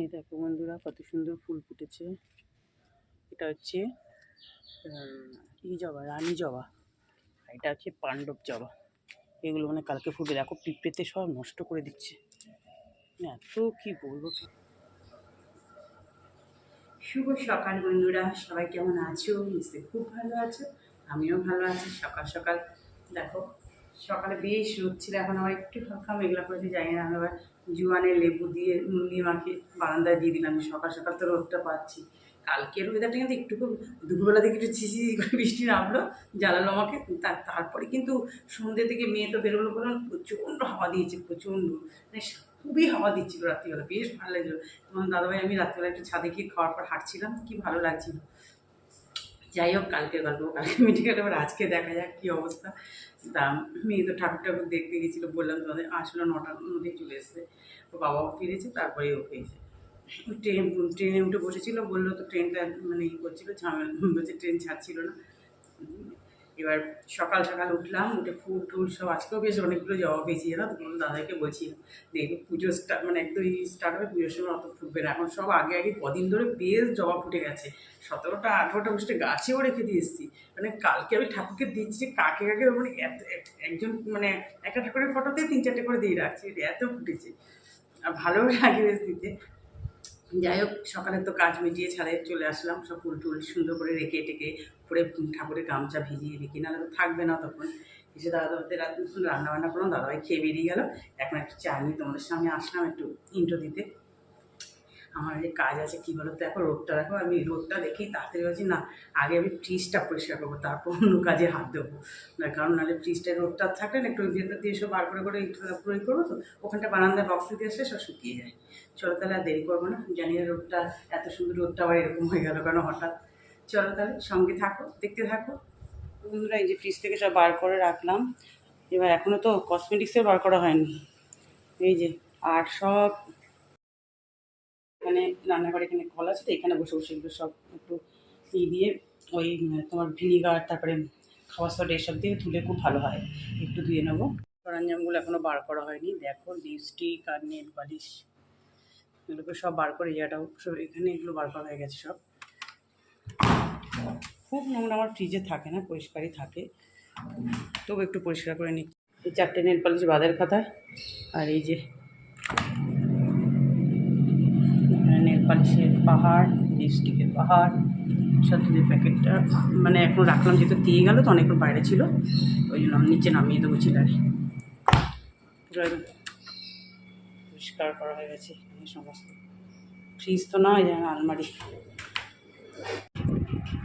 এই দেখো বন্ধুরা, কত সুন্দর ফুল ফুটেছে। এটা হচ্ছে ই জবা? রানী জবা। এটা হচ্ছে পাণ্ডব জবা। এগুলো মানে কালকে ফুটবে দেখো পিঁপড়েতে সব নষ্ট করে দিচ্ছে। এত কি বলব? শুভ সকাল বন্ধুরা, সবাই কেমন আছো? নিশ্চয়ই খুব ভালো আছো, আমিও ভালো আছি। সকাল সকাল, দেখো সকালে বেশ রোদ ছিল এখন আবার একটু ফাঁকা মেঘলা করেছে, জানি না, আমি আবার জুয়ানের লেবু দিয়ে নুন মাখিয়ে বারান্দায় দিয়ে দিলাম সকাল সকাল তো রোদটা পাচ্ছি। কালকের ওয়েদারটা কিন্তু একটু দুপুরবেলা থেকে একটু ছিচি করে বৃষ্টি নামলো, জ্বালালো আমাকে তারপরে কিন্তু সন্ধ্যে থেকে মেয়ে তো বেরোলো বললাম, প্রচণ্ড হাওয়া দিয়েছে, প্রচণ্ড মানে খুবই হাওয়া দিচ্ছিল রাত্রিবেলা, বেশ ভালো লাগছিল। তোমার দাদাভাই আমি রাত্রিবেলা একটু ছাদে গিয়ে খাওয়ার পর হাঁটছিলাম, কি ভালো লাগছিল। যাই হোক, কালকে গল্প, কালকে মিটে গেলে এবার আজকে দেখা যাক কী অবস্থা। তা মেয়ে তো ঠাকুর ঠাকুর দেখতে গেছিল, বললাম তোমাদের আসলো নটার মধ্যেই চলে এসছে। ও বাবাও ফিরেছে তারপরে ও ট্রেন, ট্রেনে উঠে বসেছিল, বলল তো ট্রেনটা মানে ই করছিল, ঝামেলা, বলছে ট্রেন ছাড়ছিল না। এবার সকাল সকাল উঠলাম, উঠে ফুল টুল সব, আজকেও বেশ অনেকগুলো জবা পেয়েছি, জানো তো? তোমার দাদাকে বলছি, দেখবি পুজো স্টার্ট মানে একদম স্টার্ট হবে, পুজোর সময় অত ফুটবে না। এখন সব আগে আগে কদিন ধরে বেশ জবা ফুটে গেছে। সতেরোটা, আঠেরোটা বসে গাছেও রেখে দিয়ে এসেছি। মানে কালকে আমি ঠাকুরকে দিচ্ছি কাকে কাকে মানে এত এক- একজন মানে একটা ঠাকুরের ফটোতে তিন চারটে করে দিয়ে রাখছি এত ফুটেছে। আর ভালোও লাগে বেশ দিতে। যাই হোক, সকালে তো কাজ মিটিয়ে ছাড়ে চলে আসলাম, সব ফুল টুল সুন্দর করে রেখে টেকে পরে ঠাকুরের গামছা ভিজিয়ে রেখে, নাহলে তো থাকবে না তখন। এসে দাদা দাদাতে রাত রান্না বান্না করলাম, দাদাভাই খেয়ে বেরিয়ে গেল। এখন একটু চা নিয়ে তোমাদের সামনে আসলাম একটু ইন্টো দিতে। আমার যে কাজ আছে, কী বলো? তো এখন রোদটা দেখো, আমি রোদটা দেখেই তাড়াতাড়ি বলছি না, আগে আমি ফ্রিজটা পরিষ্কার করব, তারপর অন্য কাজে হাত দেবো। না, কারণ নাহলে ফ্রিজটা রোদটা থাকলে না, একটু ভেতর দিয়ে সব বার করে করে একটু প্রয়োগ করব তো। ওখানটা বারান্দায় বক্স দিতে আসলে সব শুকিয়ে যায়। চলো তাহলে আর দেরি করব না, জানি না রোদটা, এত সুন্দর রোদটা আবার এরকম হয়ে গেল কেন হঠাৎ। চলো তাহলে সঙ্গে থাকো, দেখতে থাকো। বন্ধুরা, এই যে ফ্রিজ থেকে সব বার করে রাখলাম, এবার এখনও তো কসমেটিক্সের বার করা হয়নি। এই যে, আর সব এখানে রান্নাঘরে এখানে কল আছে, তো এখানে বসে বসে এগুলো সব একটু ই দিয়ে ওই, তোমার ভিনিগার, তারপরে খাওয়া সড এসব দিয়ে ধুলে খুব ভালো হয়। একটু ধুয়ে নেব। সরঞ্জামগুলো এখনও বার করা হয়নি। দেখো, লিপস্টিক, আর নেল পালিশ, এগুলোকে সব বার করে জায়গাটাও সব এখানে এগুলো বার করা হয়ে গেছে সব। খুব নোংরা আমার ফ্রিজে থাকে না, পরিষ্কারই থাকে। তবু একটু পরিষ্কার করে নিই এই চারটে নেল পালিশ বাদের খাতা, আর এই যে পালিশের পাহাড়, লিপস্টিকের পাহাড় সাথে প্যাকেটটা মানে এখন রাখলাম, যেহেতু দিয়ে গেল, তো অনেকক্ষণ বাইরে ছিল, ওই জন্য আমি নিচে নামিয়ে দেবো চিলারে। আর পরিষ্কার করা হয়ে গেছে সমস্ত। ফ্রিজ তো নয় যেন আলমারি।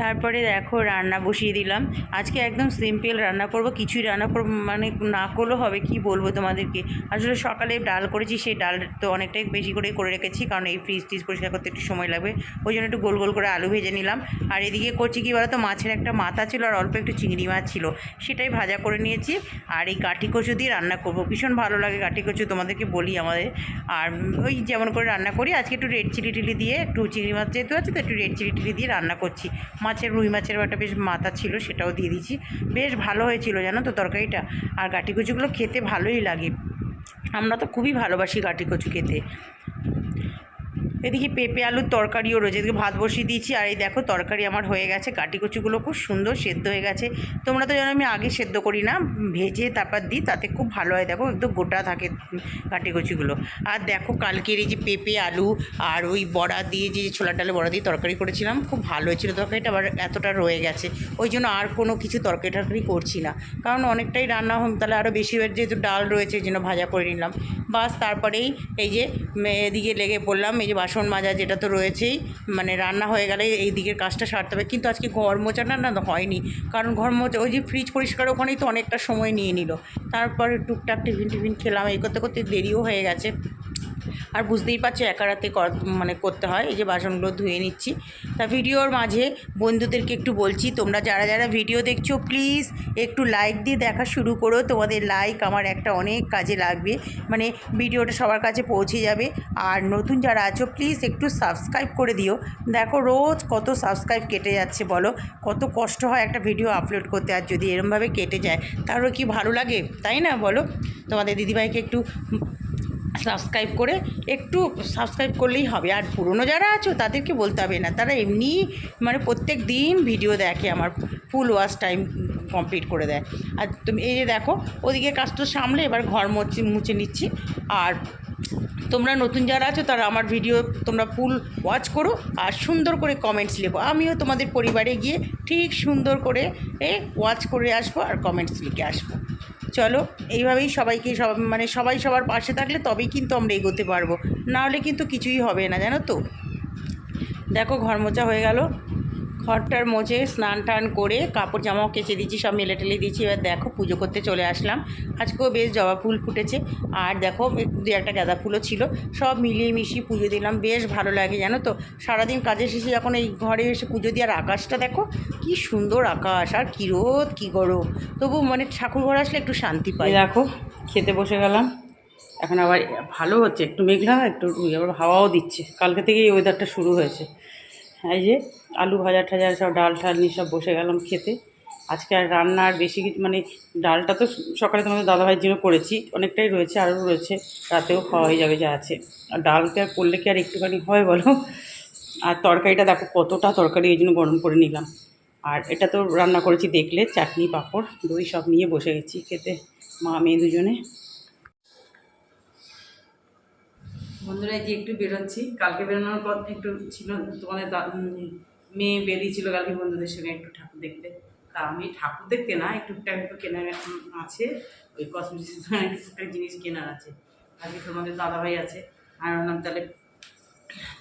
তারপরে দেখো রান্না বসিয়ে দিলাম। আজকে একদম সিম্পল রান্না করব, কিছুই রান্না করব মানে না করলেও হবে, কি বলব তোমাদেরকে? আসলে সকালে ডাল করেছি, সেই ডাল তো অনেকটাই বেশি করে করে রেখেছি, কারণ এই ফ্রিজ টিজ পরিষ্কার করতে একটু সময় লাগবে। ওই জন্য একটু গোল গোল করে আলু ভেজে নিলাম। আর এদিকে করছি কি বলতো, মাছের একটা মাথা ছিল আর অল্প একটু চিংড়ি মাছ ছিল, সেটাই ভাজা করে নিয়েছি। আর এই কাঠি কচু দিয়ে রান্না করব, ভীষণ ভালো লাগে কাঠি কচু, তোমাদেরকে বলি আমাদের। আর ওই যেমন করে রান্না করি, আজকে একটু রেড চিলি টিলি দিয়ে, একটু চিংড়ি মাছ যেহেতু আছে, তো একটু রেড চিলি টিলি দিয়ে রান্না করছি। মাছের, রুই মাছের একটা বেশ মাথা ছিল, সেটাও দিয়ে দিয়েছি। বেশ ভালো হয়েছিল জানো তো তরকারিটা। আর গাটি কচুগুলো খেতে ভালোই লাগে। আমরা তো খুবই ভালোবাসি গাটি কচু খেতে। এদিকে পেঁপে আলুর তরকারিও রয়েছে। এদিকে ভাত বসিয়ে দিয়েছি। আর এই দেখো তরকারি আমার হয়ে গেছে। কাটি কচুগুলো খুব সুন্দর সেদ্ধ হয়ে গেছে। তোমরা তো জানো আমি আগে সেদ্ধ করি না। ভেজে তারপর দিই, তাতে খুব ভালো হয়। দেখো একদম গোটা থাকে কাটি কচুগুলো আর দেখো কালকের এই যে পেঁপে আলু আর ওই বড়া দিয়ে যে ছোলার ডালে বড়া দিয়ে তরকারি করেছিলাম, খুব ভালো হয়েছিল। তরকারিটা আবার এতটা রয়ে গেছে। ওই জন্য আর কোনো কিছু তরকারি টরকারি করছি না। কারণ অনেকটাই রান্না হম তাহলে আরও বেশি হয়ে যেহেতু ডাল রয়েছে এই জন্য ভাজা করে নিলাম। বাস তারপরেই এই যে এদিকে লেগে পড়লাম। এই যে বাসন মাজা যেটা তো রয়েছেই মানে রান্না হয়ে গেলে এই দিকের কাজটা সারতে হবে। কিন্তু আজকে ঘর মোচাটা না হয়নি। কারণ ঘর মোচা ওই যে ফ্রিজ পরিষ্কার ওখানেই তো অনেকটা সময় নিয়ে নিল। তারপরে টুকটাক টিফিন টিফিন খেলাম, এই করতে করতে দেরিও হয়ে গেছে। আর বুঝতেই পারছ, একা রাতে মানে করতে হয়। এই যে বাসনগুলো ধুয়ে নিচ্ছি। তা ভিডিওর মাঝে বন্ধুদেরকে একটু বলছি, তোমরা যারা যারা ভিডিও দেখছ প্লিজ একটু লাইক দিয়ে দেখা শুরু করো। তোমাদের লাইক আমার একটা অনেক কাজে লাগবে। মানে ভিডিওটা সবার কাছে পৌঁছে যাবে। আর নতুন যারা আছো প্লিজ একটু সাবস্ক্রাইব করে দিও। দেখো রোজ কত সাবস্ক্রাইব কেটে যাচ্ছে বলো? কত কষ্ট হয় একটা ভিডিও আপলোড করতে। আর যদি এরমভাবে কেটে যায় তাহলে কি ভালো লাগে? তাই না বলো? তোমাদের দিদিভাইকে একটু সাবস্ক্রাইব করে একটু সাবস্ক্রাইব করলেই হবে। আর পুরনো যারা আছো, তাদেরকে বলতে হবে না। তারা এমনি মানে প্রত্যেক দিন ভিডিও দেখে আমার ফুল ওয়াশ টাইম কমপ্লিট করে দেয়। আর তুমি এই যে দেখো, ওদিকে কাজ তো সামলে, এবার ঘর মুছে মুছে নিচ্ছি। আর তোমরা নতুন যারা আছো, তারা আমার ভিডিও তোমরা ফুল ওয়াচ করো আর সুন্দর করে কমেন্টস লেখো। আমিও তোমাদের পরিবারে গিয়ে ঠিক সুন্দর করে, এ ওয়াচ করে আসব আর কমেন্টস লিখে আসব। চলো, এইভাবেই সবাইকে সব মানে সবাই সবার পাশে থাকলে তবেই কিন্তু আমরা এগোতে পারব। নাহলে কিন্তু কিছুই হবে না, জানো তো? দেখো ঘর মোচা হয়ে গেল। ঘরটার মোচে স্নান টান করে কাপড় জামাও কেচে দিয়েছি, সব মেলে টেলে দিয়েছি। এবার দেখো পুজো করতে চলে আসলাম। আজকেও বেশ জবা ফুল ফুটেছে। আর দেখো দু একটা গাঁদা ফুলও ছিল। সব মিলিয়ে মিশিয়ে পুজো দিলাম। বেশ ভালো লাগে, জানো তো? সারাদিন কাজে শেষে যখন এই ঘরে এসে পুজো দিয়ে আর আকাশটা দেখো, কি সুন্দর আকাশ। আর কী রোদ, কী গরম। তবু মানে ঠাকুর ঘর আসলে একটু শান্তি পাই। এই দেখো, খেতে বসে গেলাম। এখন আবার ভালো হচ্ছে। একটু মেঘলা, একটু আবার হাওয়াও দিচ্ছে। কালকে থেকেই ওয়েদারটা শুরু হয়েছে। এই যে আলু ভাজা টাজা সব ডাল ঠাল নিয়ে সব বসে গেলাম খেতে। আজকে আর রান্না আর বেশি কিছু মানে ডালটা তো সকালে তোমাদের দাদাভাইয়ের জন্য করেছি, অনেকটাই রয়েছে, আরও রয়েছে, রাতেও খাওয়া হয়ে যাবে যা আছে। আর ডালটা করলে কি আর একটুখানি হয় বলো? আর তরকারিটা দেখো কতটা তরকারি, এই জন্য গরম করে নিলাম। আর এটা তো রান্না করেছি দেখলে, চাটনি, পাঁপড়, দই সব নিয়ে বসে গেছি খেতে, মা, মেয়ে দুজনে। বন্ধুরা, এই যে একটু বেরোচ্ছি। কালকে বেরোনোর পর একটু ছিল, তোমাদের মেয়ে বেরিয়েছিল কালকে বন্ধুদের সঙ্গে একটু ঠাকুর দেখতে। তা আমি ঠাকুর দেখতে না, একটু একটু কেনার আছে। ওই কসমেটিক্স একটু জিনিস কেনার আছে। আজকে তোমাদের দাদাভাই আছে। আর ওনার তাহলে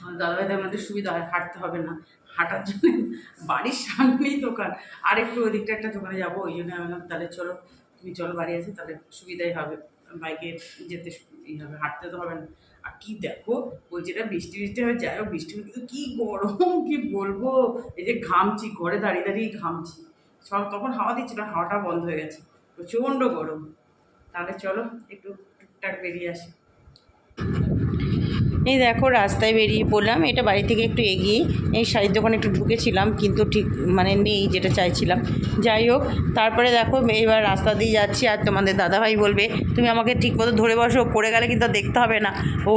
আমার দাদাভাইদের আমাদের সুবিধা হয়, হাঁটতে হবে না। হাঁটার জন্য বাড়ির সামনেই দোকান। আর একটু ওদিকটা একটা দোকানে যাব, ওই জন্য আমি বললাম তাহলে চলো, তুমি চলো বাড়ি আছে তাহলে সুবিধাই হবে। বাইকে যেতে ই হবে, হাঁটতে তো হবে না। আর কি দেখো, বলছি, এটা বৃষ্টি বৃষ্টি হয়ে যাই হোক, বৃষ্টি বৃষ্টি কি গরম, কি বলব? এই যে ঘামছি, ঘরে দাঁড়িয়ে দাঁড়িয়ে ঘামছি। সব তখন হাওয়া দিচ্ছিল হাওয়াটা বন্ধ হয়ে গেছে, প্রচণ্ড গরম। তাহলে চলো, একটু টুকটাক বেরিয়ে আসি। এই দেখো রাস্তায় বেরিয়ে পড়লাম, এটা বাড়ি থেকে একটু এগিয়ে। এই শাড়ির দোকানে একটু ঢুকেছিলাম, কিন্তু ঠিক মানে নেই যেটা চাইছিলাম। যাই হোক, তারপরে দেখো এবার রাস্তা দিয়ে যাচ্ছি, আর তোমাদের দাদাভাই বলবে, তুমি আমাকে ঠিক মতো ধরে বসো, পড়ে গেলে কিন্তু দেখতে হবে না। ও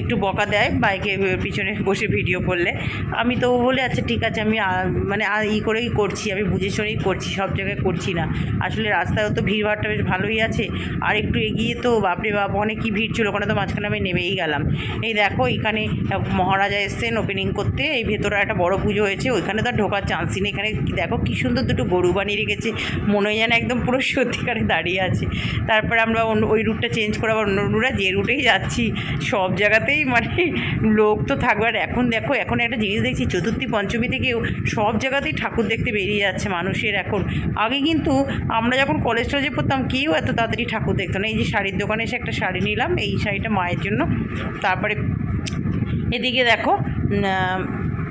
একটু বকা দেয়, বাইকে পিছনে বসে ভিডিও করলে। আমি তো বলে আচ্ছা ঠিক আছে, আমি মানে ই করেই করছি, আমি বুঝে শুনেই করছি, সব জায়গায় করছি না। আসলে রাস্তায় তো ভিড়ভাড়টা বেশ ভালোই আছে। আর একটু এগিয়ে তো, বাপরে বাপ, অনেক ভিড় ছিল, ওখানে তো মাঝখানে আমি নেমেই গেলাম। এই দেখো, এখানে মহারাজা এসছেন ওপেনিং করতে। এই ভেতরে একটা বড় পুজো হয়েছে, ওইখানে তো ঢোকার চান্সই নেই। এখানে দেখো কি সুন্দর দুটো গরু বানিয়ে রেখেছে। মনে হয় যেন একদম পুরো সত্যিকারে দাঁড়িয়ে আছে। তারপরে আমরা অন্য, ওই রুটটা চেঞ্জ করে আবার অন্য রুটে যে রুটেই যাচ্ছি, সব জায়গাতেই মানে লোক তো থাকবে। আর এখন দেখো, এখন একটা জিনিস দেখছি, চতুর্থী পঞ্চমী থেকেও সব জায়গাতেই ঠাকুর দেখতে বেরিয়ে যাচ্ছে মানুষের এখন। আগে কিন্তু আমরা যখন কলেজ টলেজে পড়তাম, কেউ এত তাড়াতাড়ি ঠাকুর দেখতো না। এই যে শাড়ির দোকানে এসে একটা শাড়ি নিলাম, এই শাড়িটা মায়ের জন্য। তারপরে এদিকে দেখো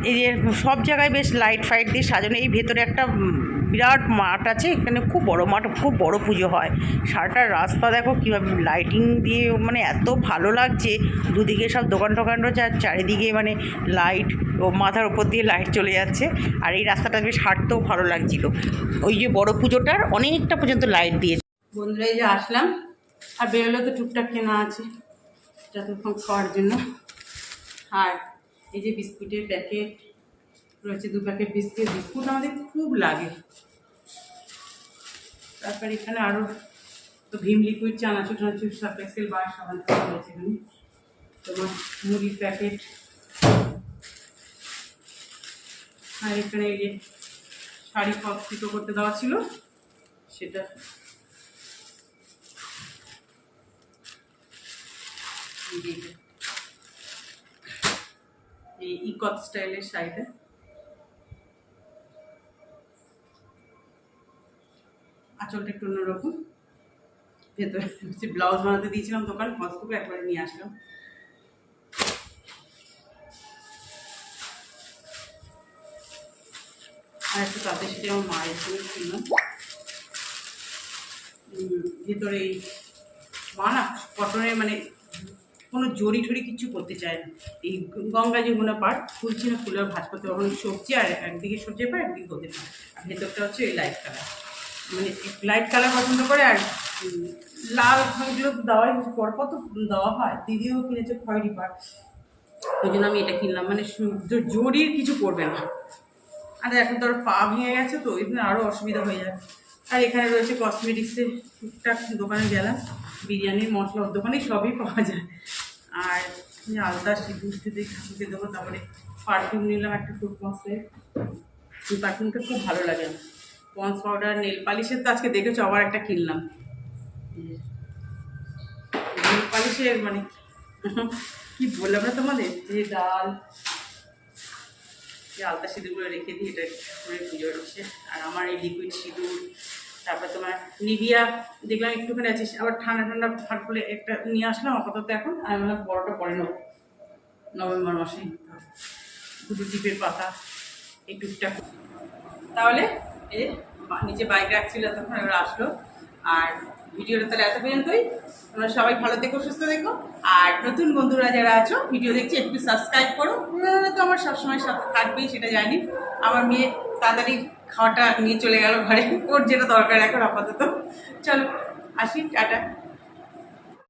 এই যে সব জায়গায় বেশ লাইট ফাইট দিয়ে সাজানো। এই ভেতরে একটা বিরাট মাঠ আছে, এখানে খুব বড় মাঠ, খুব বড় পুজো হয়। সারাটা রাস্তা দেখো কীভাবে লাইটিং দিয়ে মানে এত ভালো লাগছে। দুদিকে সব দোকান টোকান রয়েছে, আর চারিদিকে মানে লাইট ও মাথার ওপর দিয়ে লাইট চলে যাচ্ছে। আর এই রাস্তাটা বেশ হাঁটতেও ভালো লাগছিল। ওই যে বড় পুজোটার অনেকটা পর্যন্ত লাইট দিয়েছে বন্ধুরা, এই যে আসলাম। আর বেরোলে তো টুকটাক কেনা আছে। যতক্ষণ খাওয়ার জন্য। আর এই যে বিস্কুটের প্যাকেট, রয়েছে দু প্যাকেট বিস্কুট বিস্কুট আমাদের খুব লাগে। তারপর এখানে আরও তো ভীম লিকুইড চানাচুর, টানাচুর সার্ফ এক্সেল বার, সাবান তোমার মুড়ির প্যাকেট। আর এখানে এই যে শাড়ি কস্তিত করতে দেওয়া ছিল, সেটা। এই ইকত স্টাইলের শাড়িটা। আঁচলটা একটু অন্যরকম। ভেতরে ব্লাউজ বানাতে দিয়েছিলাম দোকান ফসকুকে একবারে নিয়ে আসলাম। আর একটু তাতে সেটা আমার মায়ের জন্য কিনলাম ভেতরে মা না মানে কোনো জড়ি টড়ি কিছু করতে চায় না। এই গঙ্গা যমুনা পাট ফুলছি না ফুলের ভাজ করতে সবজি আর একদিকে সবজি পায়, একদিকে হতে পারে আর ভেতরটা হচ্ছে এই লাইট কালার মানে লাইট কালার পছন্দ করে আর লাল ওইগুলো দেওয়াই পর কত দেওয়া হয়, দিদিও কিনেছে খয়েরি পাট ওই জন্য আমি এটা কিনলাম। মানে সু- জো- জরির কিছু করবে না। আর এখন তো পা ভেঙে গেছে তো এখানে আরও অসুবিধা হয়ে যায় আর এখানে রয়েছে কসমেটিক্সের টুকটাক দোকানে গেলাম। বিরিয়ানির মশলা, ওর দোকানে সবই পাওয়া যায়। আর এই আলতা সিঁদুর দিতে ঠাকুরকে দেবো তারপরে পারফিউম নিলাম একটা ফুড পন্সের এই পারফিউমটা খুব ভালো লাগে। পন্স পাউডার নেল পালিশের তো আজকে দেখেছ, আবার একটা কিনলাম। নেল পালিশের মানে কি বললাম না তোমাদের? যে ডাল। আলতা সিঁদুরগুলো রেখে দিই এটা করে পুজো হচ্ছে। আর আমার এই লিকুইড সিঁদুর তারপর তোমার নিভিয়া দেখলাম একটুখানি আছিস, আবার ঠান্ডা ঠান্ডা ফাট করে একটা নিয়ে আসলাম আপাতত এখন, আমি বললাম বড়টা পরে নেব। নভেম্বর মাসে। দুটো টিপের পাতা, এই টুকটাক। তাহলে এই নিচে বাইক রাখছিল তখন ওরা আসলো। আর ভিডিওটা তাহলে এত পর্যন্তই। তোমরা সবাই ভালো থেকো, সুস্থ থেকো। আর নতুন বন্ধুরা যারা আছো, ভিডিও দেখছি, একটু সাবস্ক্রাইব করো। তো আমার সবসময় সাথে থাকবেই, সেটা জানি। আমার মেয়ে তাড়াতাড়ি খাওয়াটা নিয়ে চলে গেল ঘরে। ওর যেটা দরকার এখন আপাতত। চলো আসি টাটা।